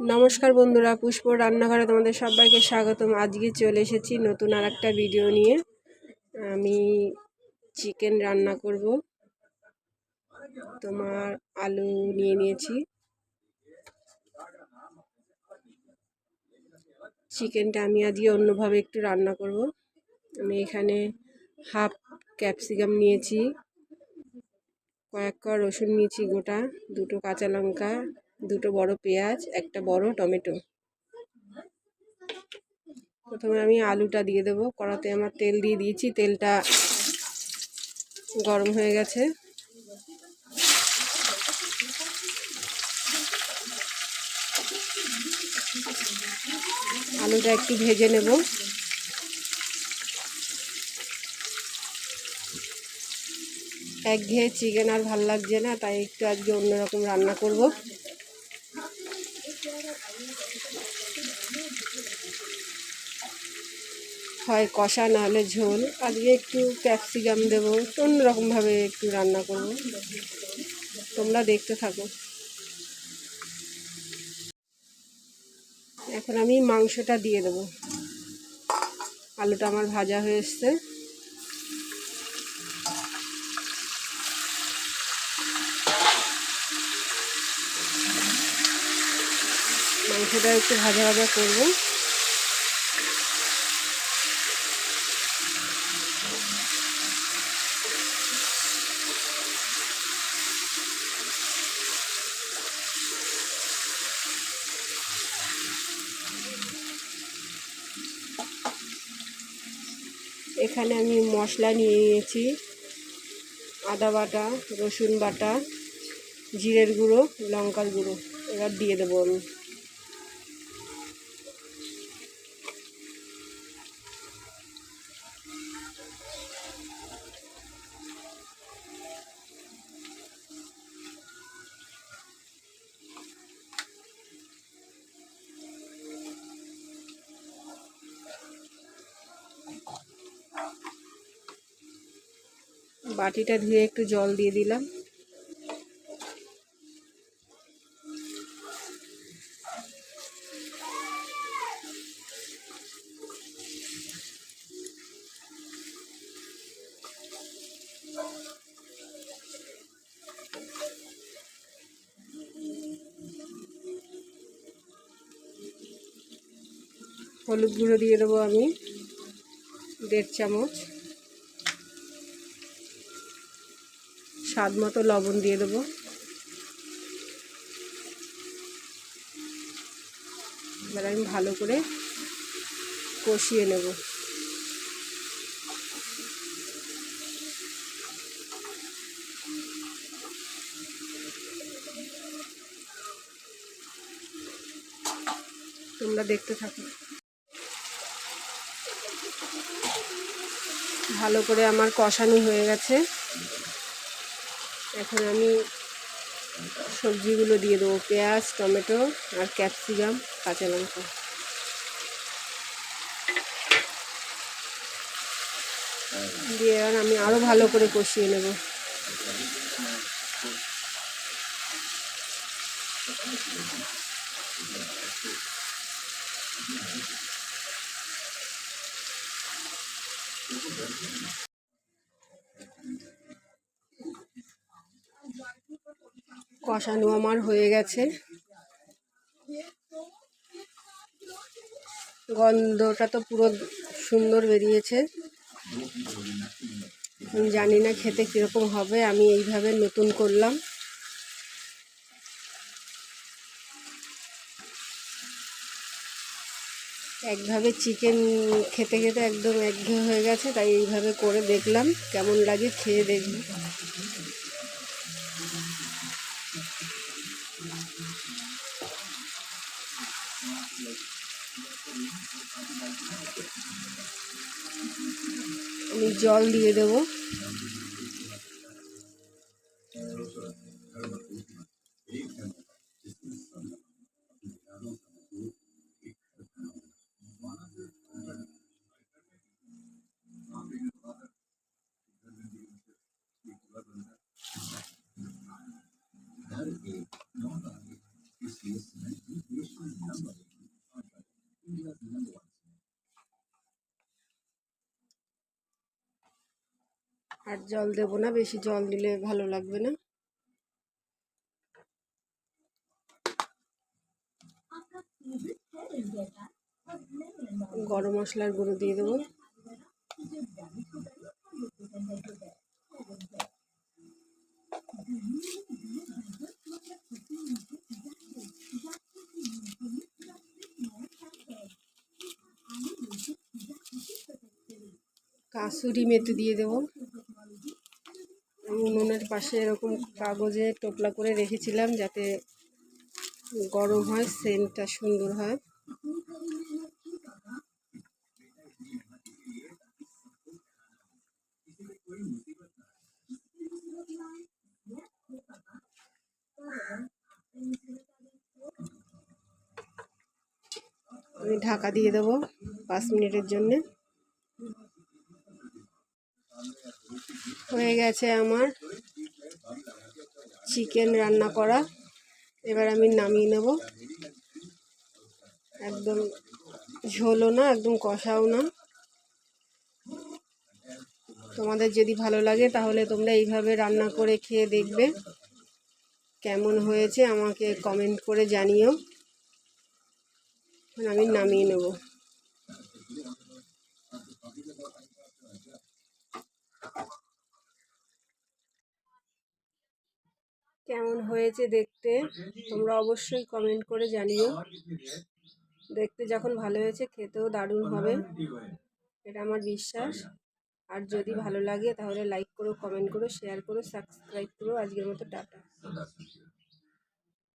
নমস্কার বন্ধুরা, পুষ্প রান্নাঘরে তোমাদের সবাইকে স্বাগতম। আজকে চলে এসেছি নতুন আর একটা ভিডিও নিয়ে। আমি চিকেন রান্না করব। তোমার আলু নিয়ে নিয়েছি। চিকেনটা আমি আজকে অন্যভাবে একটু রান্না করব। আমি এখানে হাফ ক্যাপসিকাম নিয়েছি, কয়েক ক রসুন নিয়েছি গোটা, দুটো কাঁচা লঙ্কা দুটো বড় পেঁয়াজ, একটা বড় টমেটো। প্রথমে আমি আলুটা দিয়ে দেবো। কড়াতে আমার তেল দিয়ে দিয়েছি। তেলটা গরম হয়ে গেছে। আলুটা একটু ভেজে নেব। একঘেয়ে চিকেন আর ভালো লাগছে না, তাই একটু আজকে অন্যরকম রান্না করব। হয়, কষা নাহলে ঝোল। আজকে একটু ক্যাপসিকাম দেবো, অন্যরকমভাবে একটু রান্না করব। তোমরা দেখতে থাকো। এখন আমি মাংসটা দিয়ে দেবো। আলুটা আমার ভাজা হয়ে এসছে। মাংসটা একটু ভাজা ভাজা করব। এখানে আমি মশলা নিয়ে নিয়েছি। আদা বাটা, রসুন বাটা, জিরের গুঁড়ো, লঙ্কার গুঁড়ো। এবার দিয়ে দেবো আমি। বাটিটা ধুয়ে একটু জল দিয়ে দিলাম। হলুদ গুঁড়ো দিয়ে দেবো আমি দেড় চামচ। স্বাদ মতো লবণ দিয়ে দেবো। এবার আমি ভালো করে কষিয়ে নেব। তোমরা দেখতে থাকো। ভালো করে আমার কষানো হয়ে গেছে। এখন আমি সবজিগুলো দিয়ে দেবো, পেঁয়াজ, টমেটো আর ক্যাপসিকাম, কাঁচা লঙ্কা। দিয়ে আর আমি আরও ভালো করে কষিয়ে নেব। কষানো আমার হয়ে গেছে। গন্ধটা তো পুরো সুন্দর বেরিয়েছে। আমি জানি না খেতে কীরকম হবে, আমি এইভাবে নতুন করলাম। একভাবে চিকেন খেতে খেতে একদম একঘে হয়ে গেছে, তাই এইভাবে করে দেখলাম, কেমন লাগে খেয়ে দেখব। আমি জল দিয়ে দেবো। আর জল দেবো না, বেশি জল দিলে ভালো লাগবে না। গরম মশলার গুঁড়ো দিয়ে দেবো। কাসুরি মেথি দিয়ে দেবো। উনুনের পাশে এরকম কাগজে টোপলা করে রেখেছিলাম যাতে গরম হয়, সেন্টটা সুন্দর হয়। আমি ঢাকা দিয়ে দেবো পাঁচ মিনিটের জন্যে। হয়ে গেছে আমার চিকেন রান্না করা। এবার আমি নামিয়ে নেব। একদম ঝোলও না, একদম কষাও না। তোমাদের যদি ভালো লাগে তাহলে তোমরা এইভাবে রান্না করে খেয়ে দেখবে। কেমন হয়েছে আমাকে কমেন্ট করে জানিও। আমি নামিয়ে নেব। কেমন হয়েছে দেখতে, তোমরা অবশ্যই কমেন্ট করে জানিও। দেখতে যখন ভালো হয়েছে, খেতেও দারুণ হবে। এটা আমার বিশ্বাস। আর যদি ভালো লাগে, তাহলে লাইক করো কমেন্ট করো শেয়ার করো সাবস্ক্রাইব করো। আজকের মতো টাটা।